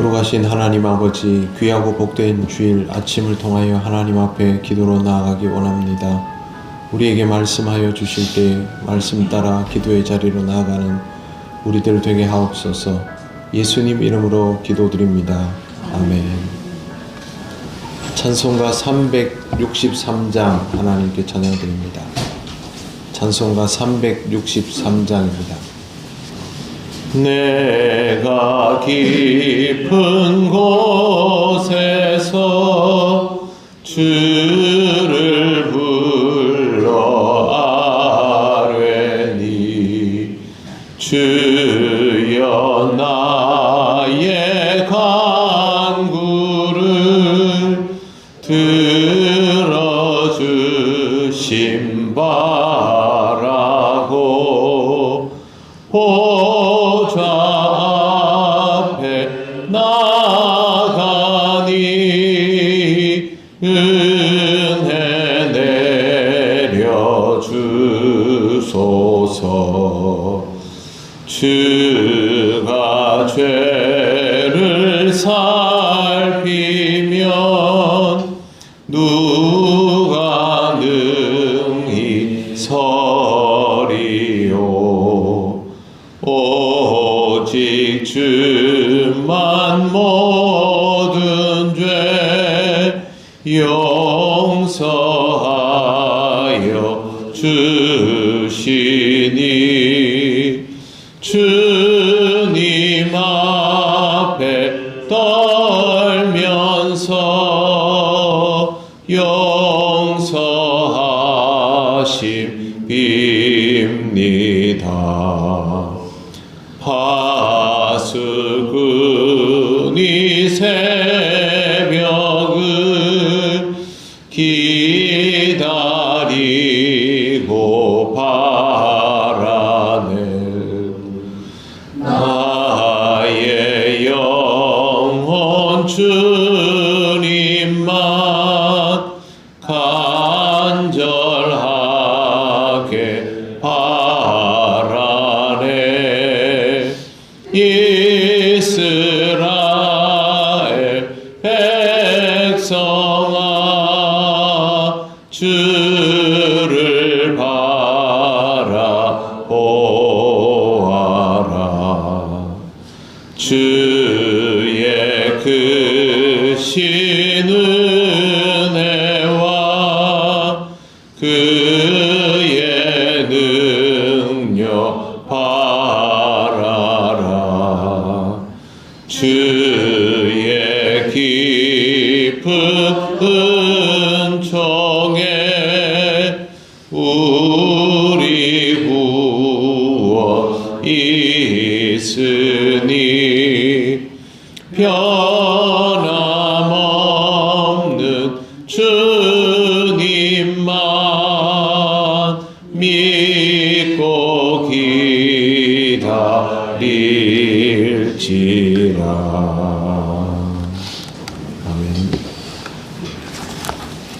거룩하신 하나님 아버지 귀하고 복된 주일 아침을 통하여 하나님 앞에 기도로 나아가기 원합니다. 우리에게 말씀하여 주실 때 말씀 따라 기도의 자리로 나아가는 우리들 되게 하옵소서. 예수님 이름으로 기도드립니다. 아멘. 찬송가 363장 하나님께 찬양드립니다. 찬송가 363장입니다. 내가 깊은 곳에서 주를 불러 아뢰니 주 은혜 내려 주소서. 주가 죄를 살피면 누가 능히 서리요? 오직 주만 모 다. 파수꾼이 새 크신 은혜와 그의 능력 바라라. 주의 깊은 은총에 우리 구원 있으니 변함없는 주님만 믿고 기다릴지라 아멘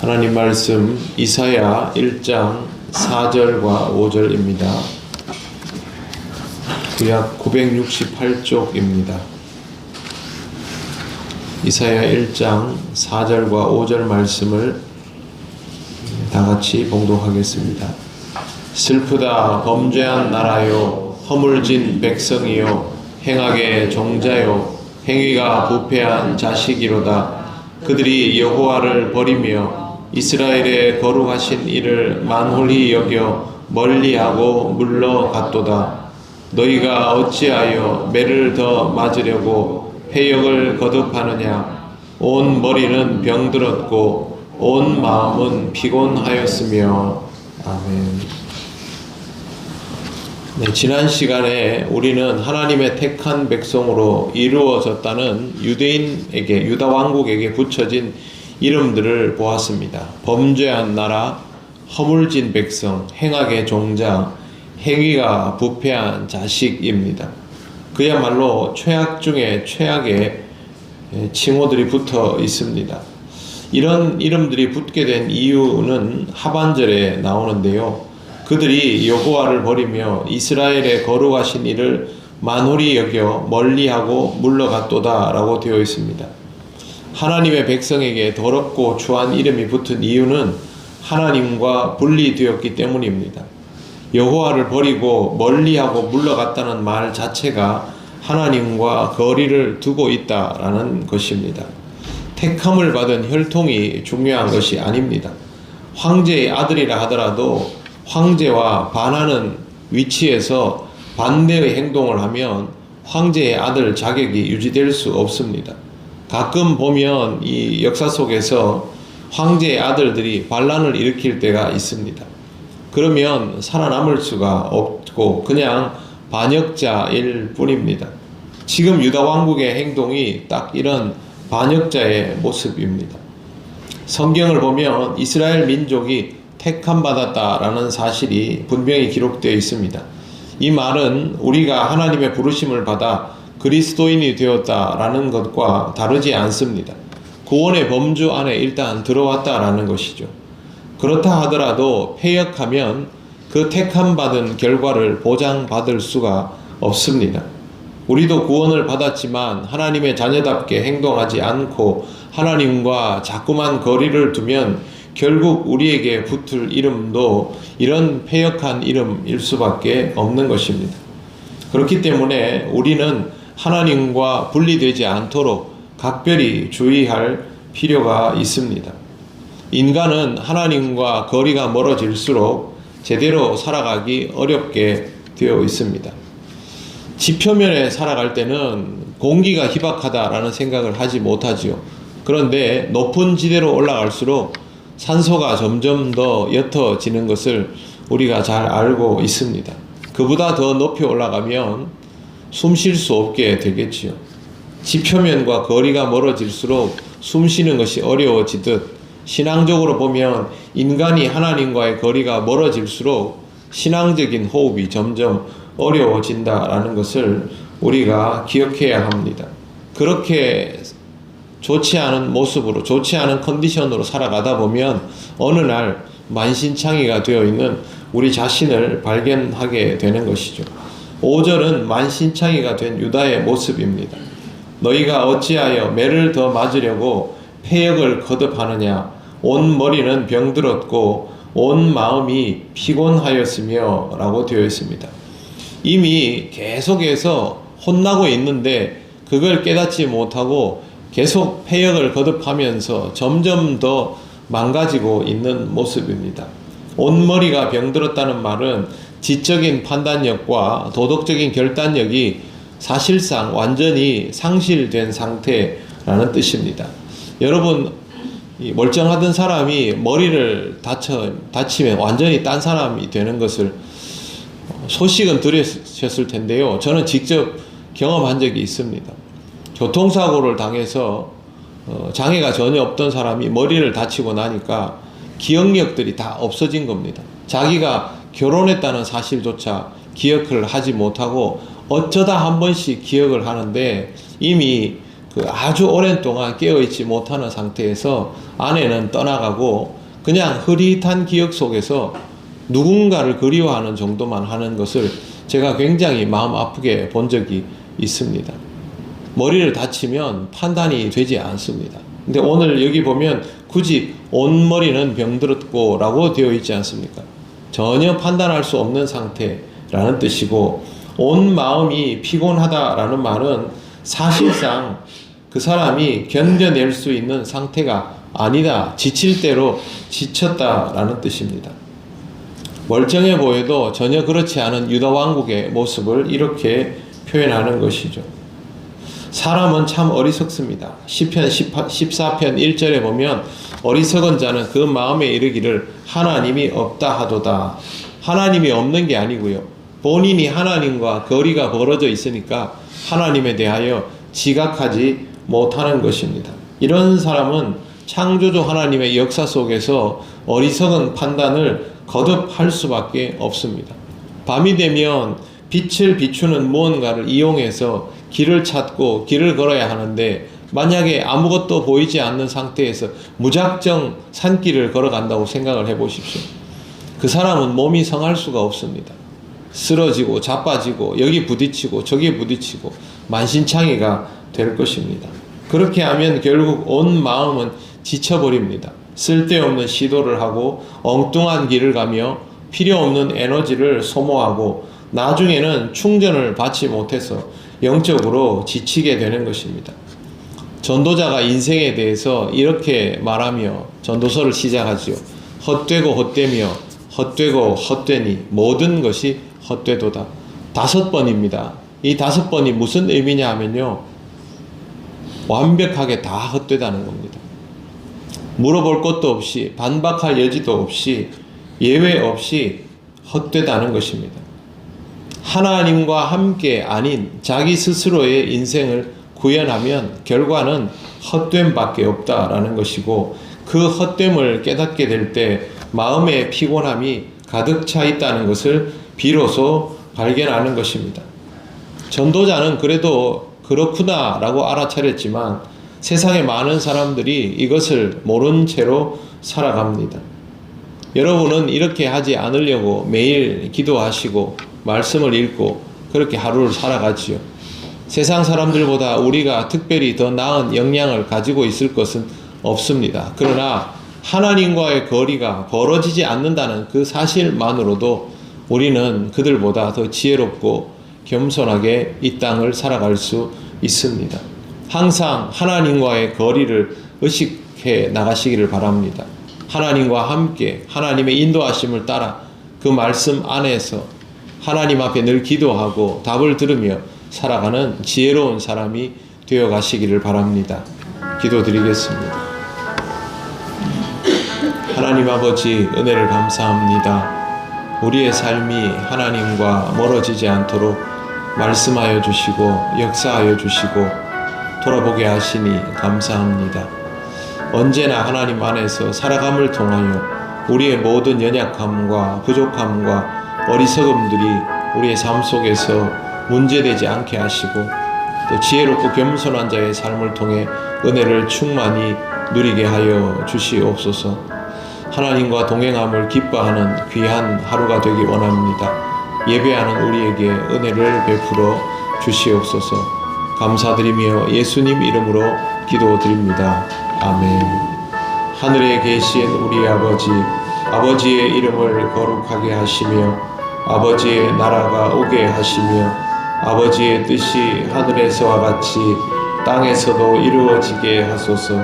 하나님 말씀 이사야 1장 4절과 5절입니다. 구약 968쪽입니다. 이사야 1장 4절과 5절 말씀을 다 같이 봉독하겠습니다. 슬프다 범죄한 나라요. 허물진 백성이요. 행악의 종자요. 행위가 부패한 자식이로다. 그들이 여호와를 버리며 이스라엘의 거룩하신 이를 만홀히 여겨 멀리하고 물러갔도다. 너희가 어찌하여 매를 더 맞으려고 해역을 거듭하느냐 온 머리는 병들었고 온 마음은 피곤하였으며 아멘. 네, 지난 시간에 우리는 하나님의 택한 백성으로 이루어졌다는 유대인에게 유다 왕국에게 붙여진 이름들을 보았습니다. 범죄한 나라, 허물진 백성, 행악의 종자, 행위가 부패한 자식입니다. 그야말로 최악 중에 최악의 칭호들이 붙어 있습니다. 이런 이름들이 붙게 된 이유는 하반절에 나오는데요. 그들이 여호와를 버리며 이스라엘의 거룩하신 이를 만홀히 여겨 멀리하고 물러갔도다라고 되어 있습니다. 하나님의 백성에게 더럽고 추한 이름이 붙은 이유는 하나님과 분리되었기 때문입니다. 여호와를 버리고 멀리하고 물러갔다는 말 자체가 하나님과 거리를 두고 있다라는 것입니다. 택함을 받은 혈통이 중요한 것이 아닙니다. 황제의 아들이라 하더라도 황제와 반하는 위치에서 반대의 행동을 하면 황제의 아들 자격이 유지될 수 없습니다. 가끔 보면 이 역사 속에서 황제의 아들들이 반란을 일으킬 때가 있습니다. 그러면 살아남을 수가 없고 그냥 반역자일 뿐입니다. 지금 유다 왕국의 행동이 딱 이런 반역자의 모습입니다. 성경을 보면 이스라엘 민족이 택함 받았다라는 사실이 분명히 기록되어 있습니다. 이 말은 우리가 하나님의 부르심을 받아 그리스도인이 되었다라는 것과 다르지 않습니다. 구원의 범주 안에 일단 들어왔다라는 것이죠. 그렇다 하더라도 폐역하면 그 택함 받은 결과를 보장받을 수가 없습니다. 우리도 구원을 받았지만 하나님의 자녀답게 행동하지 않고 하나님과 자꾸만 거리를 두면 결국 우리에게 붙을 이름도 이런 폐역한 이름일 수밖에 없는 것입니다. 그렇기 때문에 우리는 하나님과 분리되지 않도록 각별히 주의할 필요가 있습니다. 인간은 하나님과 거리가 멀어질수록 제대로 살아가기 어렵게 되어 있습니다. 지표면에 살아갈 때는 공기가 희박하다라는 생각을 하지 못하지요. 그런데 높은 지대로 올라갈수록 산소가 점점 더 옅어지는 것을 우리가 잘 알고 있습니다. 그보다 더 높이 올라가면 숨 쉴 수 없게 되겠지요. 지표면과 거리가 멀어질수록 숨 쉬는 것이 어려워지듯 신앙적으로 보면 인간이 하나님과의 거리가 멀어질수록 신앙적인 호흡이 점점 어려워진다라는 것을 우리가 기억해야 합니다. 그렇게 좋지 않은 모습으로, 좋지 않은 컨디션으로 살아가다 보면 어느 날 만신창이가 되어 있는 우리 자신을 발견하게 되는 것이죠. 5절은 만신창이가 된 유다의 모습입니다. 너희가 어찌하여 매를 더 맞으려고 폐역을 거듭하느냐? 온 머리는 병들었고 온 마음이 피곤하였으며 라고 되어 있습니다. 이미 계속해서 혼나고 있는데 그걸 깨닫지 못하고 계속 폐역을 거듭하면서 점점 더 망가지고 있는 모습입니다. 온머리가 병들었다는 말은 지적인 판단력과 도덕적인 결단력이 사실상 완전히 상실된 상태라는 뜻입니다. 여러분, 이 멀쩡하던 사람이 머리를 다쳐, 다치면 완전히 딴 사람이 되는 것을 소식은 들으셨을 텐데요. 저는 직접 경험한 적이 있습니다. 교통사고를 당해서 어, 장애가 전혀 없던 사람이 머리를 다치고 나니까 기억력들이 다 없어진 겁니다. 자기가 결혼했다는 사실조차 기억을 하지 못하고 어쩌다 한 번씩 기억을 하는데 이미 그 아주 오랜 동안 깨어있지 못하는 상태에서 아내는 떠나가고 그냥 흐릿한 기억 속에서 누군가를 그리워하는 정도만 하는 것을 제가 굉장히 마음 아프게 본 적이 있습니다. 머리를 다치면 판단이 되지 않습니다. 근데 오늘 여기 보면 굳이 온 머리는 병들었고 라고 되어 있지 않습니까? 전혀 판단할 수 없는 상태라는 뜻이고 온 마음이 피곤하다라는 말은 사실상 그 사람이 견뎌낼 수 있는 상태가 아니다. 지칠 대로 지쳤다라는 뜻입니다. 멀쩡해 보여도 전혀 그렇지 않은 유다 왕국의 모습을 이렇게 표현하는 것이죠. 사람은 참 어리석습니다. 시편 14편 1절에 보면 어리석은 자는 그 마음에 이르기를 하나님이 없다 하도다. 하나님이 없는 게 아니고요. 본인이 하나님과 거리가 벌어져 있으니까 하나님에 대하여 지각하지 못하는 것입니다. 이런 사람은 창조주 하나님의 역사 속에서 어리석은 판단을 거듭할 수밖에 없습니다. 밤이 되면 빛을 비추는 무언가를 이용해서 길을 찾고 길을 걸어야 하는데 만약에 아무것도 보이지 않는 상태에서 무작정 산길을 걸어간다고 생각을 해 보십시오. 그 사람은 몸이 성할 수가 없습니다. 쓰러지고 자빠지고 여기 부딪히고 저기 부딪히고 만신창이가 될 것입니다. 그렇게 하면 결국 온 마음은 지쳐버립니다. 쓸데없는 시도를 하고 엉뚱한 길을 가며 필요 없는 에너지를 소모하고 나중에는 충전을 받지 못해서 영적으로 지치게 되는 것입니다. 전도자가 인생에 대해서 이렇게 말하며 전도서를 시작하지요. 헛되고 헛되며 헛되고 헛되니 모든 것이 헛되도다. 다섯 번입니다. 이 다섯 번이 무슨 의미냐 하면요. 완벽하게 다 헛되다는 겁니다. 물어볼 것도 없이 반박할 여지도 없이 예외 없이 헛되다는 것입니다. 하나님과 함께 아닌 자기 스스로의 인생을 구현하면 결과는 헛됨밖에 없다라는 것이고 그 헛됨을 깨닫게 될 때 마음의 피곤함이 가득 차 있다는 것을 비로소 발견하는 것입니다. 전도자는 그래도 그렇구나라고 알아차렸지만 세상에 많은 사람들이 이것을 모른 채로 살아갑니다. 여러분은 이렇게 하지 않으려고 매일 기도하시고 말씀을 읽고 그렇게 하루를 살아가지요. 세상 사람들보다 우리가 특별히 더 나은 역량을 가지고 있을 것은 없습니다. 그러나 하나님과의 거리가 벌어지지 않는다는 그 사실만으로도 우리는 그들보다 더 지혜롭고 겸손하게 이 땅을 살아갈 수 있습니다. 항상 하나님과의 거리를 의식해 나가시기를 바랍니다. 하나님과 함께 하나님의 인도하심을 따라 그 말씀 안에서 하나님 앞에 늘 기도하고 답을 들으며 살아가는 지혜로운 사람이 되어 가시기를 바랍니다. 기도드리겠습니다. 하나님 아버지 은혜를 감사합니다. 우리의 삶이 하나님과 멀어지지 않도록 말씀하여 주시고 역사하여 주시고 돌아보게 하시니 감사합니다. 언제나 하나님 안에서 살아감을 통하여 우리의 모든 연약함과 부족함과 어리석음들이 우리의 삶 속에서 문제되지 않게 하시고 또 지혜롭고 겸손한 자의 삶을 통해 은혜를 충만히 누리게 하여 주시옵소서. 하나님과 동행함을 기뻐하는 귀한 하루가 되기 원합니다. 예배하는 우리에게 은혜를 베풀어 주시옵소서. 감사드리며 예수님 이름으로 기도드립니다. 아멘. 하늘에 계신 우리 아버지, 아버지의 이름을 거룩하게 하시며 아버지의 나라가 오게 하시며 아버지의 뜻이 하늘에서와 같이 땅에서도 이루어지게 하소서.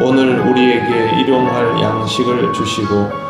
오늘 우리에게 일용할 양식을 주시고